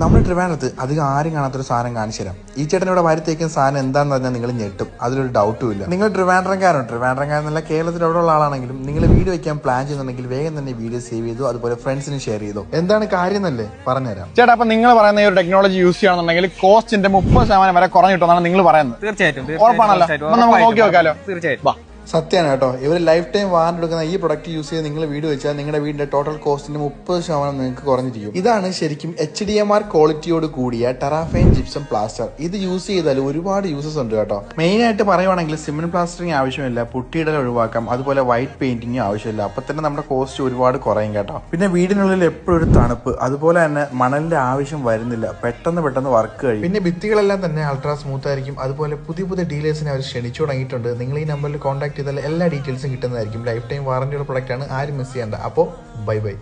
നമ്മൾ ട്രിവാൻഡ്രത്ത് അധികം ആരും കാണാത്തൊരു സാധനം കാണിച്ചു തരാം. ഈ ചേട്ടൻ ഇവിടെ വരുത്തേക്കുന്ന സാധനം എന്താണെന്ന് പറഞ്ഞാൽ നിങ്ങൾ ഞെട്ടും. അതിലൊരു ഡൗട്ടും ഇല്ല. നിങ്ങൾ ട്രിവാൻഡ്രംകാരോ എന്നല്ല കേരളത്തിൽ എവിടെ ഉള്ള ആളാണെങ്കിലും നിങ്ങൾ വീഡിയോ വയ്ക്കാൻ പ്ലാൻ ചെയ്യുന്നുണ്ടെങ്കിൽ വേഗം തന്നെ വീഡിയോ സേവ് ചെയ്തു അതുപോലെ ഫ്രണ്ട്സിന് ഷെയർ ചെയ്തു. എന്താണ് കാര്യം എന്നല്ലേ? പറഞ്ഞുതരാം. ചേട്ടാ അപ്പൊ നിങ്ങൾ പറയുന്ന ഈ ഒരു ടെക്നോളജി യൂസ് ചെയ്യണമെന്നുണ്ടെങ്കിൽ കോസ്റ്റിന്റെ മുപ്പത് ശതമാനം വരെ കുറഞ്ഞു കിട്ടുമെന്നാണ് നിങ്ങൾ പറയുന്നത്. തീർച്ചയായിട്ടും ഉറപ്പാണല്ലോ? നമുക്ക് നോക്കി വെക്കാലോ തീർച്ചയായിട്ടും. സത്യമാണ് കേട്ടോ. ഇവർ ലൈഫ് ടൈം വാറണ്ടി എടുക്കുന്ന ഈ പ്രൊഡക്റ്റ് യൂസ് ചെയ്ത് നിങ്ങൾ വീട് വെച്ചാൽ നിങ്ങളുടെ വീടിന്റെ ടോട്ടൽ കോസ്റ്റിന്റെ മുപ്പത് ശതമാനം നിങ്ങൾക്ക് കുറഞ്ഞിരിക്കും. ഇതാണ് ശരിക്കും എച്ച് ഡി എം ആർ ക്വാളിറ്റിയോട് കൂടിയ ടെറാഫൈൻ ജിപ്സം പ്ലാസ്റ്റർ ഇത് യൂസ് ചെയ്താൽ ഒരുപാട് യൂസസ് ഉണ്ട് കേട്ടോ. മെയിൻ ആയിട്ട് പറയുവാണെങ്കിൽ സിമന്റ് പ്ലാസ്റ്ററിങ് ആവശ്യമില്ല പുട്ടിയിടൽ ഒഴിവാക്കാം അതുപോലെ വൈറ്റ് പെയിന്റിങ്ങും ആവശ്യമില്ല. അപ്പൊ തന്നെ നമ്മുടെ കോസ്റ്റ് ഒരുപാട് കുറയും കേട്ടോ. പിന്നെ വീടിനുള്ളിൽ എപ്പോഴും ഒരു തണുപ്പ് അതുപോലെ തന്നെ മണലിന്റെ ആവശ്യം വരുന്നില്ല. പെട്ടെന്ന് പെട്ടെന്ന് വർക്ക് കഴിയും. പിന്നെ ഭിത്തികളെല്ലാം തന്നെ അൾട്രാ സ്മൂത്ത് ആയിരിക്കും. അതുപോലെ പുതിയ പുതിയ ഡീലേഴ്സിനെ അവർ ക്ഷണിച്ചു തുടങ്ങിയിട്ടുണ്ട്. നിങ്ങൾ ഈ നമ്പറിൽ കോൺടാക്ട് ചെയ്താൽ എല്ലാ ഡീറ്റെയിൽസും കിട്ടുന്നതായിരിക്കും. ലൈഫ് ടൈം വാറന്റിയുള്ള പ്രൊഡക്റ്റാണ് ആരും മിസ് ചെയ്യേണ്ട. അപ്പോൾ ബൈ ബൈ